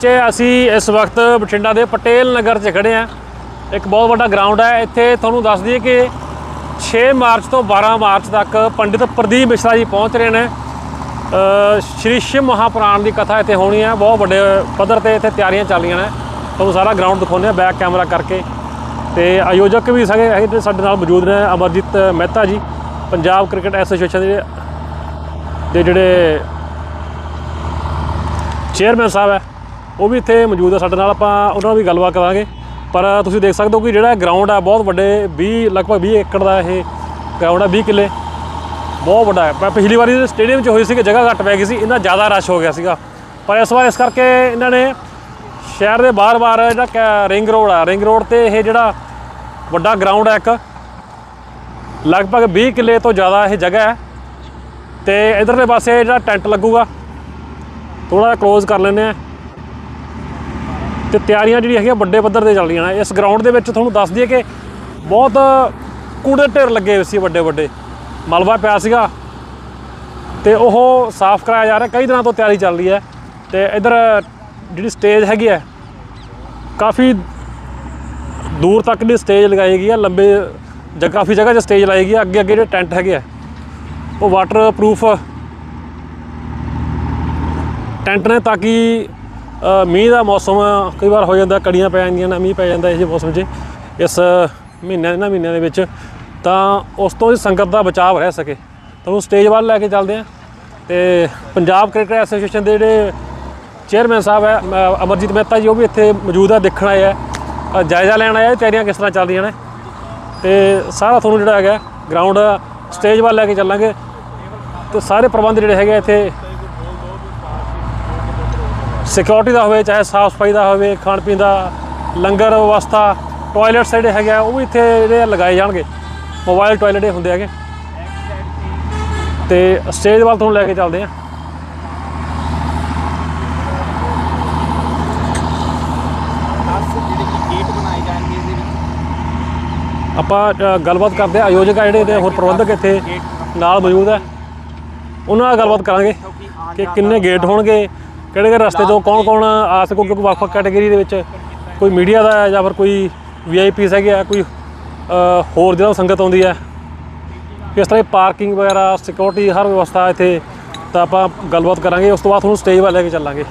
ਜੇ ਅਸੀਂ ਇਸ ਵਕਤ ਬਠਿੰਡਾ ਦੇ ਪਟੇਲ ਨਗਰ 'ਚ ਖੜੇ ਆ ਇੱਕ ਬਹੁਤ ਵੱਡਾ ਗਰਾਊਂਡ ਹੈ। ਇੱਥੇ ਤੁਹਾਨੂੰ ਦੱਸ ਦਈਏ ਕਿ 6 ਮਾਰਚ ਤੋਂ 12 ਮਾਰਚ ਤੱਕ ਪੰਡਿਤ ਪ੍ਰਦੀਪ ਮਿਸ਼ਰਾ ਜੀ ਪਹੁੰਚ ਰਹੇ ਨੇ। ਸ਼੍ਰੀ ਸ਼ਿਵ ਮਹਾਪੁਰਾਣ ਦੀ ਕਥਾ ਇੱਥੇ ਹੋਣੀ ਹੈ। ਬਹੁਤ ਵੱਡੇ ਪੱਧਰ ਤੇ ਇੱਥੇ ਤਿਆਰੀਆਂ ਚੱਲ ਰਹੀਆਂ ਨੇ। ਤੁਹਾਨੂੰ ਸਾਰਾ ਗਰਾਊਂਡ ਦਿਖਾਉਂਦੇ ਆ ਬੈਕ ਕੈਮਰਾ ਕਰਕੇ। ਤੇ ਆਯੋਜਕ ਵੀ ਸਾਰੇ ਸਾਡੇ ਨਾਲ ਮੌਜੂਦ ਨੇ, ਅਮਰਜੀਤ ਮਹਿਤਾ ਜੀ, ਪੰਜਾਬ ਕ੍ਰਿਕਟ ਐਸੋਸੀਏਸ਼ਨ ਦੇ ਜਿਹੜੇ ਚੇਅਰਮੈਨ ਸਾਹਿਬ ਹੈ। ਉਹ ਵੀ ਇੱਥੇ ਮੌਜੂਦ ਹੈ ਸਾਡੇ ਨਾਲ, ਆਪਾਂ ਉਹਨਾਂ ਨਾਲ ਵੀ ਗੱਲਬਾਤ ਕਰਾਂਗੇ। ਪਰ ਤੁਸੀਂ ਦੇਖ ਸਕਦੇ ਹੋ ਕਿ ਜਿਹੜਾ ਗਰਾਊਂਡ ਹੈ ਬਹੁਤ ਵੱਡੇ 20 ਲਗਭਗ 20 ਏਕੜ ਦਾ ਇਹ ਗਰਾਊਂਡ ਹੈ 20 ਕਿੱਲੇ। ਬਹੁਤ ਵੱਡਾ ਹੈ। ਮੈਂ ਪਿਛਲੀ ਵਾਰੀ ਸਟੇਡੀਅਮ 'ਚ ਹੋਈ ਸੀ ਕਿ ਜਗ੍ਹਾ ਘੱਟ ਪੈ ਗਈ ਸੀ ਇਹਨਾਂ ਜ਼ਿਆਦਾ ਰਸ਼ ਹੋ ਗਿਆ ਸੀਗਾ। ਪਰ ਇਸ ਵਾਰ ਇਸ ਕਰਕੇ ਇਹਨਾਂ ਨੇ ਸ਼ਹਿਰ ਦੇ ਬਾਹਰ-ਬਾਹਰ ਜਿਹੜਾ ਕੈ- ਰਿੰਗ ਰੋਡ ਆ ਰਿੰਗ ਰੋਡ ਤੇ ਇਹ ਜਿਹੜਾ ਵੱਡਾ ਗਰਾਊਂਡ ਹੈ ਇੱਕ, ਲਗਭਗ 20 ਕਿੱਲੇ ਤੋਂ ਜ਼ਿਆਦਾ ਇਹ ਜਗ੍ਹਾ ਹੈ। ਤੇ ਇਧਰਲੇ ਪਾਸੇ ਜਿਹੜਾ ਟੈਂਟ ਲੱਗੂਗਾ ਥੋੜਾ ਜਿਹਾ ক্লোਜ਼ ਕਰ ਲੈਂਦੇ ਆ ਤੇ ਤਿਆਰੀਆਂ ਜਿਹੜੀਆਂ ਹੈਗੀਆਂ ਵੱਡੇ ਪੱਧਰ ਤੇ ਚੱਲ ਰਹੀਆਂ ਨੇ। ਇਸ ਗਰਾਊਂਡ ਦੇ ਵਿੱਚ ਤੁਹਾਨੂੰ ਦੱਸ ਦਈਏ ਕਿ ਬਹੁਤ ਕੂੜੇ ਢੇਰ ਲੱਗੇ ਹੋਏ ਸੀ ਵੱਡੇ ਵੱਡੇ। ਮਲਬਾ ਪਿਆ ਸੀਗਾ ਤੇ ਉਹ ਸਾਫ਼ ਕਰਾਇਆ ਜਾ ਰਿਹਾ। ਕਈ ਦਿਨਾਂ ਤੋਂ ਤਿਆਰੀ ਚੱਲ ਰਹੀ ਹੈ ਤੇ ਇਧਰ ਜਿਹੜੀ ਸਟੇਜ ਹੈਗੀ ਹੈ, ਕਾਫੀ ਦੂਰ ਤੱਕ ਦੀ ਸਟੇਜ ਲਗਾਈ ਗਈ ਹੈ। ਲੰਬੇ ਜਗ੍ਹਾ ਕਾਫੀ ਜਗ੍ਹਾ 'ਚ ਸਟੇਜ ਲਾਈ ਗਈ ਹੈ। ਅੱਗੇ ਅੱਗੇ ਜਿਹੜੇ ਟੈਂਟ ਹੈਗੇ ਆ, ਉਹ ਵਾਟਰ ਪ੍ਰੂਫ ਟੈਂਟ ਨੇ ਤਾਂ ਕਿ ਮੀਂਹ ਦਾ ਮੌਸਮ ਕਈ ਵਾਰ ਹੋ ਜਾਂਦਾ ਕੜੀਆਂ ਪੈ ਜਾਂਦੀਆਂ ਨੇ ਮੀਂਹ ਪੈ ਜਾਂਦਾ ਇਹ ਮੌਸਮ 'ਚ। ਇਸ ਮਹੀਨਿਆਂ ਇਹਨਾਂ ਮਹੀਨਿਆਂ ਦੇ ਵਿੱਚ ਤਾਂ ਉਸ ਤੋਂ ਹੀ ਸੰਗਤ ਦਾ ਬਚਾਅ ਰਹਿ ਸਕੇ। ਤੁਹਾਨੂੰ ਸਟੇਜ ਵੱਲ ਲੈ ਕੇ ਚੱਲਦੇ ਹਾਂ ਤੇ ਪੰਜਾਬ ਕ੍ਰਿਕਟ ਐਸੋਸੀਏਸ਼ਨ ਦੇ ਜਿਹੜੇ ਚੇਅਰਮੈਨ ਸਾਹਿਬ ਹੈ ਅ, ਅਮਰਜੀਤ ਮਹਿਤਾ ਜੀ ਉਹ ਵੀ ਇੱਥੇ ਮੌਜੂਦ ਹੈ ਦੇਖਣ ਆਏ ਆ। ਜਾਇਜ਼ਾ ਲੈਣ ਆਏ ਆ ਤਿਆਰੀਆਂ ਕਿਸ ਤਰ੍ਹਾਂ ਚੱਲਦੀਆਂ ਨੇ। ਤੇ ਸਾਰਾ ਤੁਹਾਨੂੰ ਜਿਹੜਾ ਹੈਗਾ ਗਰਾਊਂਡ ਸਟੇਜ ਵੱਲ ਲੈ ਕੇ ਚੱਲਾਂਗੇ। ਤੇ ਸਾਰੇ ਪ੍ਰਬੰਧ ਜਿਹੜੇ ਹੈਗੇ ਇੱਥੇ ਸਿਕਿਉਰਿਟੀ ਦਾ ਹੋਵੇ, ਚਾਹੇ ਸਾਫ਼ ਸਫ਼ਾਈ ਦਾ ਹੋਵੇ, ਖਾਣ ਪੀਣ ਦਾ ਲੰਗਰ ਵਿਵਸਥਾ, ਟਾਇਲਟਸ ਜਿਹੜੇ ਹੈਗੇ ਆ, ਉਹ ਵੀ ਇੱਥੇ ਜਿਹੜੇ ਲਗਾਏ ਜਾਣਗੇ। ਮੋਬਾਈਲ ਟਾਇਲਟ ਇਹ ਹੁੰਦੇ ਹੈਗੇ। ਤੇ ਸਟੇਜ ਵੱਲ ਤੁਹਾਨੂੰ ਲੈ ਕੇ ਚੱਲਦੇ ਆ। ਆਪਾਂ ਗੱਲਬਾਤ ਕਰਦੇ ਆ। ਆਯੋਜਕ ਆ ਜਿਹੜੇ ਤੇ ਹੋਰ ਪ੍ਰਬੰਧਕ ਇੱਥੇ ਨਾਲ ਮੌਜੂਦ ਹੈ ਉਹਨਾਂ ਨਾਲ ਗੱਲਬਾਤ ਕਰਾਂਗੇ ਕਿ ਕਿੰਨੇ ਗੇਟ ਹੋਣਗੇ ਕਿਹੜੇ ਕਿਹੜੇ ਰਸਤੇ ਤੋਂ ਕੌਣ ਕੌਣ ਆ? ਸਕੋ ਕਿਉਂਕਿ ਵੱਖ-ਵੱਖ ਕੈਟਾਗਰੀ ਦੇ ਵਿੱਚ ਕੋਈ ਮੀਡੀਆ ਦਾ ਹੈ ਜਾਂ ਫਿਰ ਕੋਈ ਵੀਆਈਪੀਸ ਹੈਗੇ ਆ ਕੋਈ ਹੋਰ ਜਿਹੜਾ ਸੰਗਤ ਆਉਂਦੀ ਹੈ? ਕਿਸ ਤਰ੍ਹਾਂ ਪਾਰਕਿੰਗ ਵਗੈਰਾ ਸਿਕਿਉਰਿਟੀ ਹਰ ਵਿਵਸਥਾ ਇੱਥੇ ਤਾਂ ਆਪਾਂ ਗੱਲਬਾਤ ਕਰਾਂਗੇ ਉਸ ਤੋਂ ਬਾਅਦ ਤੁਹਾਨੂੰ ਸਟੇਜ ਵੱਲ ਲੈ ਕੇ ਚੱਲਾਂਗੇ।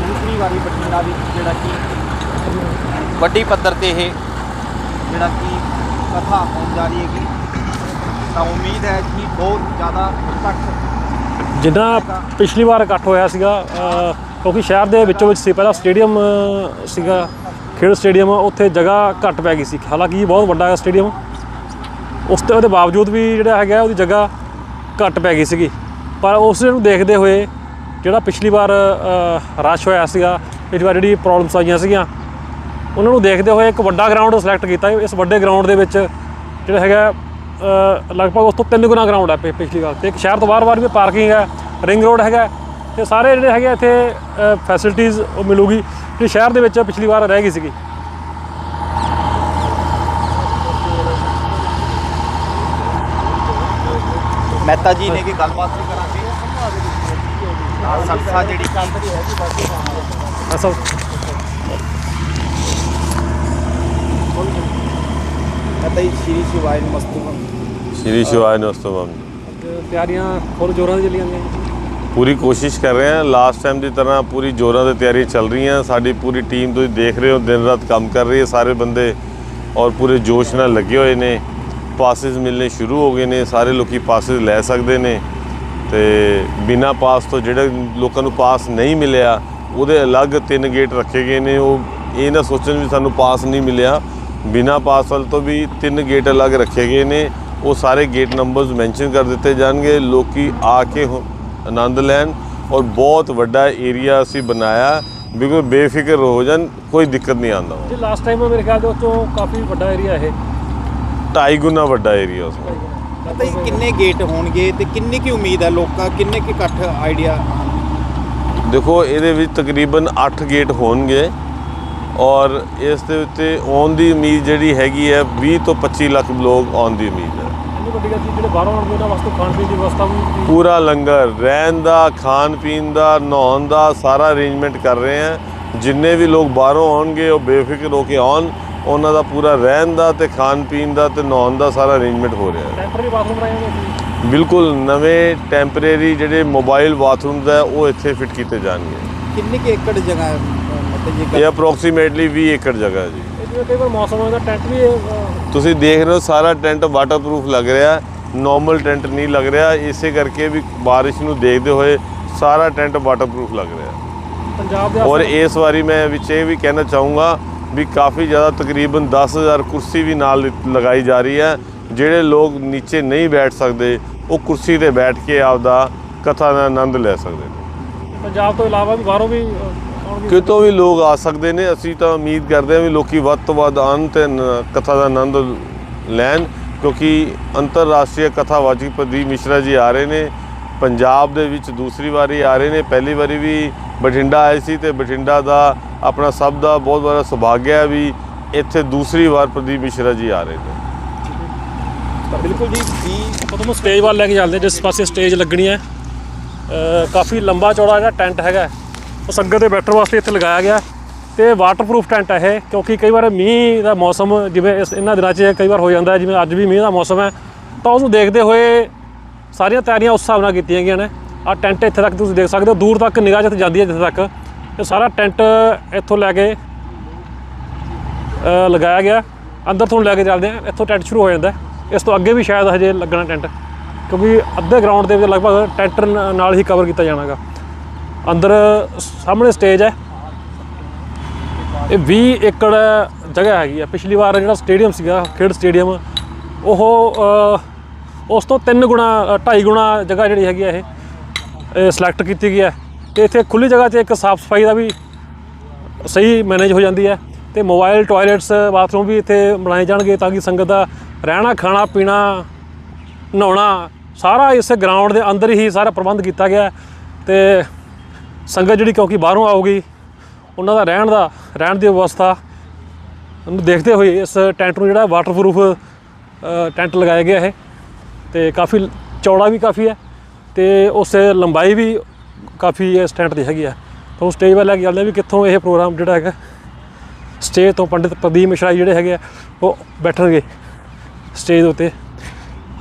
ਦੂਸਰੀ ਵਾਰੀ ਬਠਿੰਡਾ ਵਿੱਚ ਜਿਹੜਾ ਕਿ ਵੱਡੀ ਪੱਧਰ ਤੇ ਇਹ ਜਿਹੜਾ ਕਿ ਕਥਾ ਹੋਣ ਜਾ ਰਹੀ ਹੈਗੀ। ਤਾਂ ਉਮੀਦ ਹੈ ਕਿ ਬਹੁਤ ਜ਼ਿਆਦਾ ਇਕੱਠ ਜਿੱਦਾਂ ਪਿਛਲੀ ਵਾਰ ਇਕੱਠ ਹੋਇਆ ਸੀਗਾ ਕਿਉਂਕਿ ਸ਼ਹਿਰ ਦੇ ਵਿੱਚੋਂ ਵਿੱਚ ਸੀ, ਪਹਿਲਾਂ ਸਟੇਡੀਅਮ ਸੀਗਾ, ਖੇਡ ਸਟੇਡੀਅਮ, ਉੱਥੇ ਜਗ੍ਹਾ ਘੱਟ ਪੈ ਗਈ ਸੀ। ਹਾਲਾਂਕਿ ਇਹ ਬਹੁਤ ਵੱਡਾ ਹੈ ਸਟੇਡੀਅਮ। ਉਸ ਤੇ ਉਹਦੇ ਬਾਵਜੂਦ ਵੀ ਜਿਹੜਾ ਹੈਗਾ, ਉਹਦੀ ਜਗ੍ਹਾ ਘੱਟ ਪੈ ਗਈ ਸੀਗੀ। ਪਰ ਉਸ ਨੂੰ ਦੇਖਦੇ ਹੋਏ ਜਿਹੜਾ ਪਿਛਲੀ ਵਾਰ ਰਸ਼ ਹੋਇਆ ਸੀਗਾ, ਪਿਛਲੀ ਵਾਰ ਜਿਹੜੀ ਪ੍ਰੋਬਲਮਸ ਆਈਆਂ ਸੀਗੀਆਂ ਉਹਨਾਂ ਨੂੰ ਦੇਖਦੇ ਹੋਏ ਇੱਕ ਵੱਡਾ ਗਰਾਊਂਡ ਸਿਲੈਕਟ ਕੀਤਾ ਇਸ ਵੱਡੇ ਗਰਾਊਂਡ ਦੇ ਵਿੱਚ ਜਿਹੜਾ ਹੈਗਾ ਲਗਭਗ ਉਸ ਤੋਂ ਤਿੰਨ ਗੁਣਾ ਗਰਾਊਂਡ ਹੈ ਪਿਛਲੀ ਵਾਰ। ਤੇ ਇੱਕ ਸ਼ਹਿਰ ਤੋਂ ਬਾਹਰ-ਬਾਹਰ ਵੀ ਪਾਰਕਿੰਗ ਹੈ ਰਿੰਗ ਰੋਡ ਹੈਗਾ। ਤੇ ਸਾਰੇ ਜਿਹੜੇ ਹੈਗੇ ਇੱਥੇ ਫੈਸਿਲਿਟੀਆਂ ਉਹ ਮਿਲੂਗੀ। ਜਿਹੜੀ ਸ਼ਹਿਰ ਦੇ ਵਿੱਚ ਪਿਛਲੀ ਵਾਰ ਰਹਿ ਗਈ ਸੀਗੀ। ਮਹਿਤਾ ਜੀ ਨੇ ਕਿ ਗੱਲਬਾਤ ਵੀ ਕਰਾਂਗੇ? ਸੰਸਥਾ ਜਿਹੜੀ ਅਸਲ ਮਹਿਤਾ ਜੀ ਸ਼੍ਰੀ ਸ਼ਿਵਾਏ ਨਮਸਤੇ ਸ਼੍ਰੀ ਸ਼ਿਵਾय ਨਮਸਤਵਮ ਤਿਆਰੀਆਂ ਫੁੱਲ ਜੋਰਾਂ ਦੀ ਚੱਲੀਆਂ ਗਈਆਂ। ਪੂਰੀ ਕੋਸ਼ਿਸ਼ ਕਰ ਰਹੇ ਹਾਂ। ਲਾਸਟ ਟਾਈਮ ਦੀ ਤਰ੍ਹਾਂ ਪੂਰੀ ਜੋਰਾਂ ਤੇ ਤਿਆਰੀ ਚੱਲ ਰਹੀਆਂ ਸਾਡੀ ਪੂਰੀ ਟੀਮ ਤੁਸੀਂ ਦੇਖ ਰਹੇ ਹੋ ਦਿਨ ਰਾਤ ਕੰਮ ਕਰ ਰਹੀ ਹੈ ਸਾਰੇ ਬੰਦੇ ਔਰ ਪੂਰੇ ਜੋਸ਼ ਨਾਲ ਲੱਗੇ ਹੋਏ ਨੇ। ਪਾਸਿਸ ਮਿਲਨੇ ਸ਼ੁਰੂ ਹੋ ਗਏ ਨੇ। ਸਾਰੇ ਲੋਕੀ ਪਾਸਿਸ ਲੈ ਸਕਦੇ ਨੇ। ਤੇ ਬਿਨਾ ਪਾਸ ਤੋਂ ਜਿਹੜੇ ਲੋਕਾਂ ਨੂੰ ਪਾਸ ਨਹੀਂ ਮਿਲਿਆ ਉਹਦੇ ਅਲੱਗ ਤਿੰਨ ਗੇਟ ਰੱਖੇ ਗਏ ਨੇ। ਉਹ ਇਹ ਨਾ ਸੋਚਣ ਵੀ ਸਾਨੂੰ ਪਾਸ ਨਹੀਂ ਮਿਲਿਆ। ਬਿਨਾ ਪਾਸ ਵਾਲ ਤੋਂ ਵੀ ਤਿੰਨ ਗੇਟ ਅਲੱਗ ਰੱਖੇ ਗਏ ਨੇ। ਉਹ ਸਾਰੇ ਗੇਟ ਨੰਬਰਸ ਮੈਂਸ਼ਨ ਕਰ ਦਿੱਤੇ ਜਾਣਗੇ। ਲੋਕੀ ਆ ਕੇ ਹੋ- ਆਨੰਦ ਲੈਣ ਔਰ ਬਹੁਤ ਵੱਡਾ ਏਰੀਆ ਅਸੀਂ ਬਣਾਇਆ। ਬਿਲਕੁਲ ਬੇਫਿਕਰ ਹੋ ਜਾਣ ਕੋਈ ਦਿੱਕਤ ਨਹੀਂ ਆਉਂਦਾ। ਜੀ ਲਾਸਟ ਟਾਈਮ ਮੇਰੇ ਖਿਆਲ ਦੇ ਉਸ ਤੋਂ ਕਾਫੀ ਵੱਡਾ ਏਰੀਆ ਇਹ। ਢਾਈ ਗੁਣਾ ਵੱਡਾ ਏਰੀਆ ਉਸ ਦਾ ਮਹਿਤਾ ਜੀ ਕਿੰਨੇ ਗੇਟ ਹੋਣਗੇ ਤੇ ਕਿੰਨੀ ਕੀ ਉਮੀਦ ਹੈ ਲੋਕਾਂ ਕਿੰਨੇ ਕੀ ਇਕੱਠ ਆਈਡੀਆ ਦੇਖੋ ਇਹਦੇ ਵਿੱਚ ਤਕਰੀਬਨ 8 ਗੇਟ ਹੋਣਗੇ। ਔਰ ਇਸ ਦੇ ਉੱਤੇ ਆਉਣ ਦੀ ਉਮੀਦ ਜਿਹੜੀ ਹੈਗੀ ਹੈ 20 ਤੋਂ 25 ਲੱਖ ਲੋਕ ਆਉਣ ਦੀ ਉਮੀਦ ਹੈ। ਪੂਰਾ ਲੰਗਰ ਰਹਿਣ ਦਾ ਖਾਣ ਪੀਣ ਦਾ ਨਹਾਉਣ ਦਾ ਸਾਰਾ ਅਰੇਂਜਮੈਂਟ ਕਰ ਰਹੇ ਹਾਂ। ਜਿੰਨੇ ਵੀ ਲੋਕ ਬਾਹਰੋਂ ਆਉਣਗੇ ਉਹ ਬੇਫਿਕਰ ਹੋ ਕੇ ਆਉਣ। ਉਹਨਾਂ ਦਾ ਪੂਰਾ ਰਹਿਣ ਦਾ ਤੇ ਖਾਣ ਪੀਣ ਦਾ ਤੇ ਨਹਾਉਣ ਦਾ ਸਾਰਾ ਅਰੇਂਜਮੈਂਟ ਹੋ ਰਿਹਾ ਹੈ। ਟੈਂਪਰੇਰੀ ਬਾਥਰੂਮ ਬਣਾਏ ਹੋਏ ਸੀ। ਬਿਲਕੁਲ ਨਵੇਂ ਟੈਂਪਰੇਰੀ ਜਿਹੜੇ ਮੋਬਾਈਲ ਬਾਥਰੂਮਸ ਹੈ ਉਹ ਇੱਥੇ ਫਿੱਟ ਕੀਤੇ ਜਾਣਗੇ। ਕਿੰਨੀ ਕੁ ਏਕੜ ਜਗ੍ਹਾ ਹੈ? ਮਤਲਬ ਇਹ ਅਪਰੋਕਸੀਮੇਟਲੀ 20 ਏਕੜ ਜਗ੍ਹਾ ਹੈ ਜੀ। ਜਿਵੇਂ ਕਈ ਵਾਰ ਮੌਸਮ ਹੋ ਜਾਂਦਾ ਟੈਂਟ ਵੀ ਅਹ, ਤੁਸੀਂ ਦੇਖ ਰਹੇ ਹੋ ਸਾਰਾ ਟੈਂਟ ਵਾਟਰਪ੍ਰੂਫ ਲੱਗ ਰਿਹਾ ਨਾਰਮਲ ਟੈਂਟ ਨਹੀਂ ਲੱਗ ਰਿਹਾ ਇਸੇ ਕਰਕੇ ਵੀ ਬਾਰਿਸ਼ ਨੂੰ ਦੇਖਦੇ ਹੋਏ ਸਾਰਾ ਟੈਂਟ ਵਾਟਰਪ੍ਰੂਫ ਲੱਗ ਰਿਹਾ। ਪੰਜਾਬ ਦੇ ਔਰ ਆਸ- ਇਸ ਵਾਰੀ ਮੈਂ ਵਿੱਚ ਇਹ ਵੀ ਕਹਿਣਾ ਚਾਹੂੰਗਾ ਵੀ ਕਾਫੀ ਜ਼ਿਆਦਾ ਤਕਰੀਬਨ 10000 ਕੁਰਸੀ ਵੀ ਨਾਲ ਲਗਾਈ ਜਾ ਰਹੀ ਹੈ। ਜਿਹੜੇ ਲੋਕ ਨੀਚੇ ਨਹੀਂ ਬੈਠ ਸਕਦੇ ਉਹ ਕੁਰਸੀ ਤੇ ਬੈਠ ਕੇ ਆਪਦਾ ਕਥਾ ਦਾ ਆਨੰਦ ਲੈ ਸਕਦੇ ਨੇ। ਪੰਜਾਬ ਤੋਂ ਇਲਾਵਾ ਵੀ ਬਾਹਰੋਂ ਵੀ ਅਹ, ਕਿਤੋਂ ਵੀ ਲੋਕ ਆ ਸਕਦੇ ਨੇ, ਅਸੀਂ ਤਾਂ ਉਮੀਦ ਕਰਦੇ ਹਾਂ ਵੀ ਲੋਕੀ ਵੱਧ ਤੋਂ ਵੱਧ ਆਉਣ ਤੇ ਕਥਾ ਦਾ ਆਨੰਦ ਲੈਣ, ਕਿਉਂਕਿ ਅੰਤਰਰਾਸ਼ਟਰੀ ਕਥਾਵਾਚਕ ਪ੍ਰਦੀਪ ਮਿਸ਼ਰਾ ਜੀ ਆ ਰਹੇ ਨੇ, ਪੰਜਾਬ ਦੇ ਵਿੱਚ ਦੂਸਰੀ ਵਾਰੀ ਆ ਰਹੇ ਨੇ, ਪਹਿਲੀ ਵਾਰੀ ਵੀ ਬਠਿੰਡਾ ਆਏ ਸੀ ਤੇ ਬਠਿੰਡਾ ਦਾ ਆਪਣਾ ਸਭ ਦਾ ਬਹੁਤ ਬੜਾ ਸੁਭਾਗਿਆ ਵੀ ਇੱਥੇ ਦੂਸਰੀ ਵਾਰ ਪ੍ਰਦੀਪ ਮਿਸ਼ਰਾ ਜੀ ਆ ਰਹੇ ਨੇ। ਬਿਲਕੁਲ ਜੀ 20 ਤੁਹਾਨੂੰ ਸਟੇਜ ਵੱਲ ਲੈ ਕੇ ਚੱਲਦੇ ਜਿਸ ਪਾਸੇ ਸਟੇਜ ਲੱਗਣੀ ਹੈ। ਕਾਫੀ ਲੰਬਾ ਚੌੜਾ ਹੈਗਾ ਟੈਂਟ ਹੈਗਾ ਉਹ ਸੰਗਤ ਦੇ ਬੈਠਣ ਵਾਸਤੇ ਇੱਥੇ ਲਗਾਇਆ ਗਿਆ ਤੇ ਵਾਟਰਪ੍ਰੂਫ ਟੈਂਟ ਹੈ ਇਹ, ਕਿਉਂਕਿ ਕਈ ਵਾਰ ਮੀਂਹ ਦਾ ਮੌਸਮ ਜਿਵੇਂ ਇਸ ਇਹਨਾਂ ਦਿਨਾਂ 'ਚ ਕਈ ਵਾਰ ਹੋ ਜਾਂਦਾ ਜਿਵੇਂ ਅੱਜ ਵੀ ਮੀਂਹ ਦਾ ਮੌਸਮ ਹੈ, ਤਾਂ ਉਹਨੂੰ ਦੇਖਦੇ ਹੋਏ ਸਾਰੀਆਂ ਤਿਆਰੀਆਂ ਉਸ ਹਿਸਾਬ ਨਾਲ ਕੀਤੀਆਂ ਗਈਆਂ ਨੇ। ਆ ਟੈਂਟ ਇੱਥੇ ਤੱਕ ਤੁਸੀਂ ਦੇਖ ਸਕਦੇ ਹੋ, ਦੂਰ ਤੱਕ ਨਿਗਾਹ ਜਿੱਥੇ ਜਾਂਦੀ ਹੈ, ਜਿੱਥੇ ਤੱਕ ਇਹ ਸਾਰਾ ਟੈਂਟ ਇੱਥੋਂ ਲੈ ਕੇ ਲਗਾਇਆ ਗਿਆ ਅੰਦਰ ਤੋਂ ਲੈ ਕੇ ਚੱਲਦੇ ਆ ਇੱਥੋਂ ਟੈਂਟ ਸ਼ੁਰੂ ਹੋ ਜਾਂਦਾ ਇਸ ਤੋਂ ਅੱਗੇ ਵੀ ਸ਼ਾਇਦ ਹਜੇ ਲੱਗਣਾ ਟੈਂਟ ਕਿਉਂਕਿ ਅੱਧੇ ਗਰਾਊਂਡ ਦੇ ਵਿੱਚ ਲਗਭਗ ਟੈਂਟ ਨਾਲ ਹੀ ਕਵਰ ਕੀਤਾ ਜਾਣਾਗਾ। ਅੰਦਰ ਸਾਹਮਣੇ ਸਟੇਜ ਹੈ। ਇਹ 20 ਏਕੜ ਜਗ੍ਹਾ ਹੈਗੀ ਆ। ਪਿਛਲੀ ਵਾਰ ਜਿਹੜਾ ਸਟੇਡੀਅਮ ਸੀਗਾ, ਖੇਡ ਸਟੇਡੀਅਮ ਉਹ ਉਸ ਤੋਂ 3 ਗੁਣਾ 2.5 ਗੁਣਾ ਜਗ੍ਹਾ ਜਿਹੜੀ ਹੈਗੀ ਆ ਇਹ ਸਿਲੈਕਟ ਕੀਤੀ ਗਈ ਹੈ। ਤੇ ਇੱਥੇ ਖੁੱਲੀ ਜਗ੍ਹਾ 'ਚ ਇੱਕ ਸਾਫ਼ ਸਫ਼ਾਈ ਦਾ ਵੀ ਸਹੀ ਮੈਨੇਜ ਹੋ ਜਾਂਦੀ ਹੈ ਤੇ ਮੋਬਾਈਲ ਟਾਇਲਟਸ ਬਾਥਰੂਮ ਵੀ ਇੱਥੇ ਬਣਾਏ ਜਾਣਗੇ ਤਾਂ ਕਿ ਸੰਗਤ ਦਾ ਰਹਿਣਾ, ਖਾਣਾ, ਪੀਣਾ, ਨਹਾਉਣਾ ਸਾਰਾ ਇਸ ਗਰਾਊਂਡ ਦੇ ਅੰਦਰ ਹੀ ਸਾਰਾ ਪ੍ਰਬੰਧ ਕੀਤਾ ਗਿਆ ਹੈ। ਤੇ ਸੰਗਤ ਜਿਹੜੀ ਕਿਉਂਕਿ ਬਾਹਰੋਂ ਆਊਗੀ, ਉਹਨਾਂ ਦਾ ਰਹਿਣ ਦਾ, ਰਹਿਣ ਦੀ ਵਿਵਸਥਾ ਨੂੰ ਦੇਖਦੇ ਹੋਏ ਇਸ ਟੈਂਟ ਨੂੰ ਜਿਹੜਾ ਵਾਟਰਪ੍ਰੂਫ ਟੈਂਟ ਲਗਾਇਆ ਗਿਆ ਹੈ ਤੇ ਕਾਫੀ ਚੌੜਾ ਵੀ ਕਾਫੀ ਹੈ ਤੇ ਉਸ ਲੰਬਾਈ ਵੀ ਕਾਫੀ ਇਸ ਟੈਂਟ ਦੀ ਹੈਗੀ ਆ। ਤਾਂ ਉਹ ਸਟੇਜ ਵੱਲ ਲੈ ਕੇ ਚੱਲਦੇ ਹਾਂ ਵੀ ਕਿੱਥੋਂ ਇਹ ਪ੍ਰੋਗਰਾਮ ਜਿਹੜਾ ਹੈਗਾ ਸਟੇਜ ਤੋਂ ਪੰਡਿਤ ਪ੍ਰਦੀਪ ਮਿਸ਼ਰਾ ਜੀ ਜਿਹੜੇ ਹੈਗੇ ਆ, ਉਹ ਬੈਠਣਗੇ ਸਟੇਜ ਉੱਤੇ।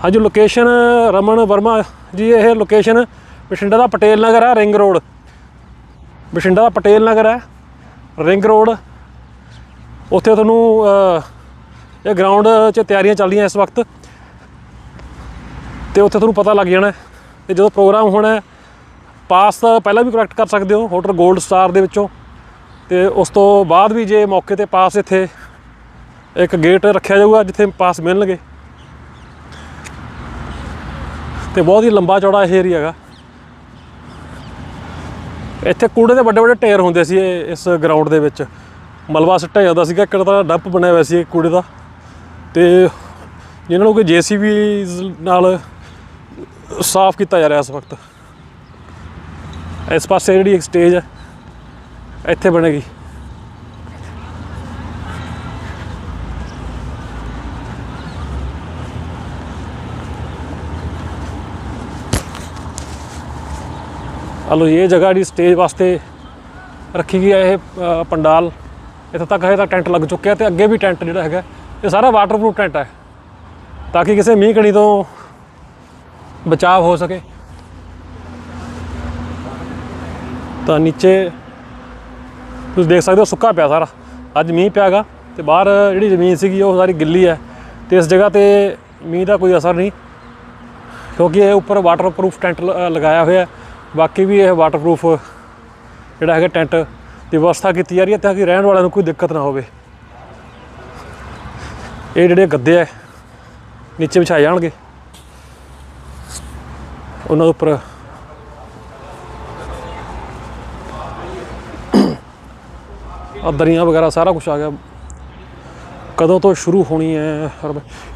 ਹਾਂਜੀ ਲੋਕੇਸ਼ਨ ਰਮਨ ਵਰਮਾ ਜੀ, ਇਹ ਲੋਕੇਸ਼ਨ ਬਠਿੰਡਾ ਦਾ ਪਟੇਲ ਨਗਰ ਹੈ ਰਿੰਗ ਰੋਡ ਬਠਿੰਡਾ ਦਾ ਪਟੇਲ ਨਗਰ ਹੈ, ਰਿੰਗ ਰੋਡ। ਉੱਥੇ ਤੁਹਾਨੂੰ ਇਹ ਗਰਾਊਂਡ 'ਚ ਤਿਆਰੀਆਂ ਚੱਲਦੀਆਂ ਇਸ ਵਕਤ। ਤੇ ਉੱਥੇ ਤੁਹਾਨੂੰ ਪਤਾ ਲੱਗ ਜਾਣਾ ਹੈ ਤੇ ਜਦੋਂ ਪ੍ਰੋਗਰਾਮ ਹੋਣਾ ਪਾਸ ਪਹਿਲਾਂ ਵੀ ਕਰੈਕਟ ਕਰ ਸਕਦੇ ਹੋ, ਹੋਟਲ 골ਡ ਸਟਾਰ ਦੇ ਵਿੱਚੋਂ। ਤੇ ਉਸ ਤੋਂ ਬਾਅਦ ਵੀ ਜੇ ਮੌਕੇ ਤੇ ਪਾਸ ਇੱਥੇ ਇੱਕ ਗੇਟ ਰੱਖਿਆ ਜਾਊਗਾ ਜਿੱਥੇ ਪਾਸ ਮਿਲਣਗੇ। ਤੇ ਬਹੁਤ ਹੀ ਲੰਬਾ ਚੌੜਾ ਇਹ ਏਰੀਆ ਹੈਗਾ। ਇੱਥੇ ਕੂੜੇ ਦੇ ਵੱਡੇ ਵੱਡੇ ਢੇਰ ਹੁੰਦੇ ਸੀ ਇਸ ਗਰਾਊਂਡ ਦੇ ਵਿੱਚ। ਮਲਬਾ ਸਿੱਟਿਆ ਜਾਂਦਾ ਸੀਗਾ, ਇੱਕ ਤਾਂ ਡੱਪ ਬਣਿਆ ਹੋਇਆ ਸੀ ਕੂੜੇ ਦਾ। ਤੇ ਜਿਹਨਾਂ ਨੂੰ ਕੋਈ ਜੀਸੀਬੀ ਨਾਲ ਸਾਫ਼ ਕੀਤਾ ਜਾ ਰਿਹਾ ਇਸ ਵਕਤ। ਇਸ ਪਾਸੇ ਜਿਹੜੀ ਇੱਕ ਸਟੇਜ ਹੈ, ਇੱਥੇ ਬਣੇਗੀ। ਹਲੋ ਇਹ ਜਗ੍ਹਾ ਜਿਹੜੀ ਸਟੇਜ ਵਾਸਤੇ ਰੱਖੀ ਗਈ ਹੈ ਇਹ ਪੰਡਾਲ। ਇੱਥੇ ਤੱਕ ਹੈ ਤਾਂ ਟੈਂਟ ਲੱਗ ਚੁੱਕਿਆ ਤੇ ਅੱਗੇ ਵੀ ਟੈਂਟ ਜਿਹੜਾ ਹੈਗਾ, ਇਹ ਸਾਰਾ ਵਾਟਰਪ੍ਰੂਫ ਟੈਂਟ ਹੈ ਤਾਂ ਕਿ ਕਿਸੇ ਮੀਂਹ ਕਣੀ ਤੋਂ ਬਚਾਅ ਹੋ ਸਕੇ। ਤਾਂ ਨੀਚੇ ਤੁਸੀਂ ਦੇਖ ਸਕਦੇ ਹੋ ਸੁੱਕਾ ਪਿਆ ਸਾਰਾ। ਅੱਜ ਮੀਂਹ ਪਿਆਗਾ ਤੇ ਬਾਹਰ ਜਿਹੜੀ ਜ਼ਮੀਨ ਸੀਗੀ ਉਹ ਸਾਰੀ ਗਿੱਲੀ ਹੈ ਤੇ ਇਸ ਜਗ੍ਹਾ ਤੇ ਮੀਂਹ ਦਾ ਕੋਈ ਅਸਰ ਨਹੀਂ, ਕਿਉਂਕਿ ਇਹ ਉੱਪਰ ਵਾਟਰਪ੍ਰੂਫ ਟੈਂਟ ਲ- ਲਗਾਇਆ ਹੋਇਆ। ਹੈ। ਬਾਕੀ ਵੀ ਇਹ ਵਾਟਰਪ੍ਰੂਫ ਜਿਹੜਾ ਹੈਗਾ ਟੈਂਟ ਦੀ ਵਿਵਸਥਾ ਕੀਤੀ ਜਾ ਰਹੀ ਹੈ ਤਾਂ ਕਿ ਰਹਿਣ ਵਾਲਿਆਂ ਨੂੰ ਕੋਈ ਦਿੱਕਤ ਨਾ ਹੋਵੇ। ਇਹ ਜਿਹੜੇ ਗੱਦੇ ਆ, ਨੀਚੇ ਵਿਛਾਏ ਜਾਣਗੇ। ਉਹਨਾਂ ਦੇ ਉੱਪਰ ਆ ਦਰੀਆਂ ਵਗੈਰਾ ਸਾਰਾ ਕੁਝ ਆ ਗਿਆ। ਕਦੋਂ ਤੋਂ ਸ਼ੁਰੂ ਹੋਣੀ ਹੈ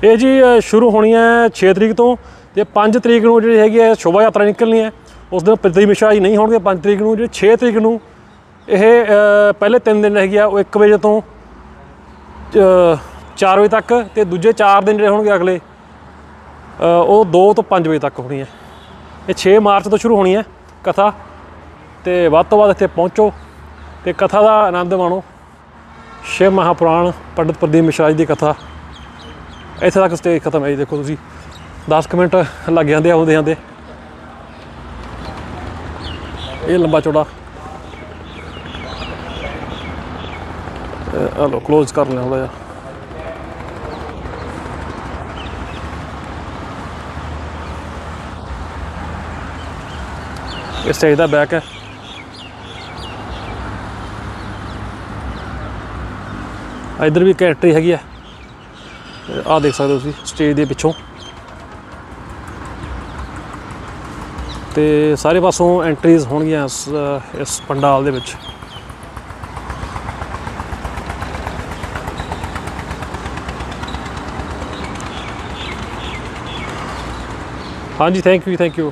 ਇਹ ਜੀ ਸ਼ੁਰੂ ਹੋਣੀ ਹੈ 6 ਤਰੀਕ ਤੋਂ ਤੇ 5 ਤਰੀਕ ਨੂੰ ਜਿਹੜੀ ਹੈਗੀ ਹੈ ਸ਼ੋਭਾ ਯਾਤਰਾ ਨਿਕਲਣੀ ਹੈ। ਉਸ ਦਿਨ ਪ੍ਰਦੀਪ ਮਿਸ਼ਰਾ ਜੀ ਨਹੀਂ ਹੋਣਗੇ 5 ਤਰੀਕ ਨੂੰ, ਜਿਹੜੇ 6 ਤਰੀਕ ਨੂੰ ਇਹ ਪਹਿਲੇ 3 ਦਿਨ ਹੈਗੀ ਆ ਉਹ 1 ਵਜੇ ਤੋਂ 4 ਵਜੇ ਤੱਕ ਤੇ ਦੂਜੇ 4 ਦਿਨ ਜਿਹੜੇ ਹੋਣਗੇ ਅਗਲੇ ਉਹ 2 ਤੋਂ 5 ਵਜੇ ਤੱਕ ਹੋਣੀ ਹੈ। ਇਹ 6 ਮਾਰਚ ਤੋਂ ਸ਼ੁਰੂ ਹੋਣੀ ਹੈ ਕਥਾ ਤੇ ਵੱਧ ਤੋਂ ਵੱਧ ਇੱਥੇ ਪਹੁੰਚੋ ਤੇ ਕਥਾ ਦਾ ਆਨੰਦ ਮਾਣੋ। ਸ਼ਿਵ ਮਹਾਪੁਰਾਣ ਪੰਡਿਤ ਪ੍ਰਦੀਪ ਮਿਸ਼ਰਾ ਜੀ ਦੀ ਕਥਾ। ਇੱਥੇ ਤੱਕ ਸਟੇਜ ਖਤਮ ਹੈ ਜੀ, ਦੇਖੋ ਤੁਸੀਂ। 10 ਕੁ ਮਿੰਟ ਲੱਗ ਜਾਂਦੇ ਆ ਆਉਂਦੇ ਜਾਂਦੇ ਇਹ ਲੰਬਾ ਚੌੜਾ। ਆ ਲੋ ক্লোਜ਼ ਕਰ ਲਿਆ ਥੋੜਾ ਜਿਹਾ। ਇਹ ਸਟੇਜ ਦਾ ਬੈਕ ਹੈ। ਆ ਇੱਧਰ ਵੀ ਇੱਕ ਐਂਟਰੀ ਹੈਗੀ ਆ ਆ ਦੇਖ ਸਕਦੇ ਹੋ ਤੁਸੀਂ ਸਟੇਜ ਦੇ ਪਿੱਛੋਂ। ਤੇ ਸਾਰੇ ਪਾਸੋਂ ਐਂਟਰੀਜ਼ ਹੋਣਗੀਆਂ ਇਸ ਪੰਡਾਲ ਦੇ ਵਿੱਚ। ਹਾਂਜੀ ਥੈਂਕ ਯੂ ਥੈਂਕ ਯੂ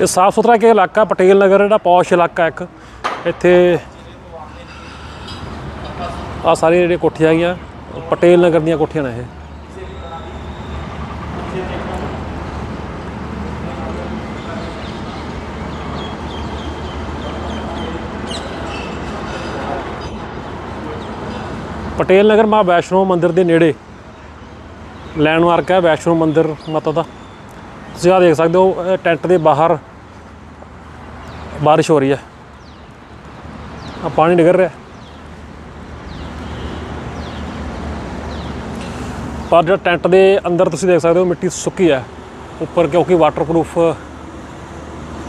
ਇਹ ਸਾਫ਼ ਸੁਥਰਾ ਕਿ ਇਲਾਕਾ, ਪਟੇਲ ਨਗਰ, ਜਿਹੜਾ ਪੌਸ਼ ਇਲਾਕਾ ਇੱਕ। ਇੱਥੇ ਆ ਸਾਰੀਆਂ ਜਿਹੜੀਆਂ ਕੋਠੀਆਂ ਹੈਗੀਆਂ ਪਟੇਲ ਨਗਰ ਦੀਆਂ ਕੋਠੀਆਂ ਨੇ ਇਹ। ਪਟੇਲ ਨਗਰ ਮਾਂ ਵੈਸ਼ਨੋ ਮੰਦਿਰ ਦੇ ਨੇੜੇ। ਲੈਂਡਮਾਰਕ ਹੈ ਵੈਸ਼ਨੋ ਮੰਦਿਰ ਮਾਤਾ ਦਾ। ਤੁਸੀਂ ਆ ਦੇਖ ਸਕਦੇ ਹੋ ਟੈਂਟ ਦੇ ਬਾਹਰ ਬਾਰਿਸ਼ ਹੋ ਰਹੀ ਹੈ। ਆ ਪਾਣੀ ਡਿੱਗ ਰਿਹਾ ਪਰ ਜਿਹੜਾ ਟੈਂਟ ਦੇ ਅੰਦਰ ਤੁਸੀਂ ਦੇਖ ਸਕਦੇ ਹੋ, ਮਿੱਟੀ ਸੁੱਕੀ ਹੈ। ਉੱਪਰ ਕਿਉਂਕਿ ਵਾਟਰਪ੍ਰੂਫ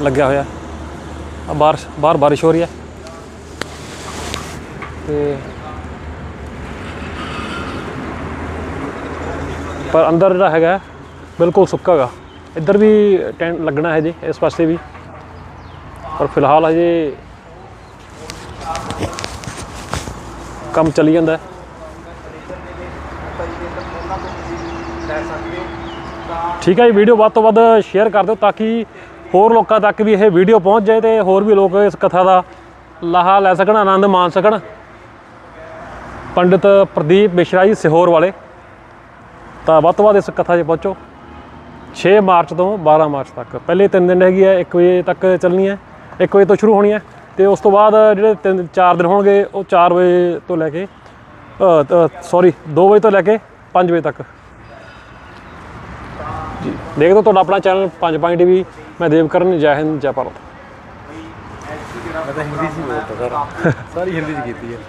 ਲੱਗਿਆ ਹੋਇਆ ਆ ਬਾਹਰ ਬਾਹਰ ਬਾਰਿਸ਼ ਹੋ ਰਹੀ ਹੈ। ਤੇ ਪਰ ਅੰਦਰ ਜਿਹੜਾ ਹੈਗਾ, ਬਿਲਕੁਲ ਸੁੱਕਾ ਹੈਗਾ। ਇੱਧਰ ਵੀ ਟੈਂਟ ਲੱਗਣਾ ਹੈ ਜੀ ਇਸ ਪਾਸੇ ਵੀ। ਪਰ ਫਿਲਹਾਲ ਹਜੇ ਕੰਮ ਚੱਲੀ ਜਾਂਦਾ। ਹੈ ਠੀਕ ਹੈ ਜੀ, ਵੀਡੀਓ ਵੱਧ ਤੋਂ ਵੱਧ ਸ਼ੇਅਰ ਕਰ ਦਿਓ ਤਾਂ ਕਿ ਹੋਰ ਲੋਕਾਂ ਤੱਕ ਵੀ ਇਹ ਵੀਡੀਓ ਪਹੁੰਚ ਜਾਏ ਤੇ ਹੋਰ ਵੀ ਲੋਕ ਇਸ ਕਥਾ ਦਾ ਲਾਹਾ ਲੈ ਸਕਣ, ਆਨੰਦ ਮਾਣ ਸਕਣ। ਪੰਡਿਤ ਪ੍ਰਦੀਪ ਮਿਸ਼ਰਾ ਜੀ ਸਿਹੋਰ ਵਾਲੇ। ਤਾਂ ਵੱਧ ਤੋਂ ਵੱਧ ਇਸ ਕਥਾ 'ਚ ਪਹੁੰਚੋ। 6 ਮਾਰਚ ਤੋਂ 12 ਮਾਰਚ ਤੱਕ। ਪਹਿਲੇ ਤਿੰਨ ਦਿਨ ਹੈਗੀ ਹੈ 1 ਵਜੇ ਤੱਕ ਚੱਲਣੀ ਹੈ 1 ਵਜੇ ਤੋਂ ਸ਼ੁਰੂ ਹੋਣੀ ਹੈ ਤੇ ਉਸ ਤੋਂ ਬਾਅਦ ਜਿਹੜੇ ਤਿੰਨ ਚਾਰ ਦਿਨ ਹੋਣਗੇ ਉਹ 4 ਵਜੇ ਤੋਂ ਲੈ ਕੇ ਸੌਰੀ 2 ਵਜੇ ਤੋਂ ਲੈ ਕੇ 5 ਵਜੇ ਤੱਕ। ਜੀ ਦੇਖ ਦੋ ਤੁਹਾਡਾ ਆਪਣਾ ਚੈਨਲ 5 ਪੁਆਇੰਟ ਟੀਵੀ ਮੈਂ ਦੇਵਕਰਨ ਜੈ ਹਿੰਦ ਜੈ ਭਾਰਤ। ਮੈਂ ਤਾਂ ਹਿੰਦੀ 'ਚ ਹੀ ਬੋਲਦਾ ਸਰ। ਸਾਰੀ ਹਿੰਦੀ 'ਚ ਕੀਤੀ ਹੈ।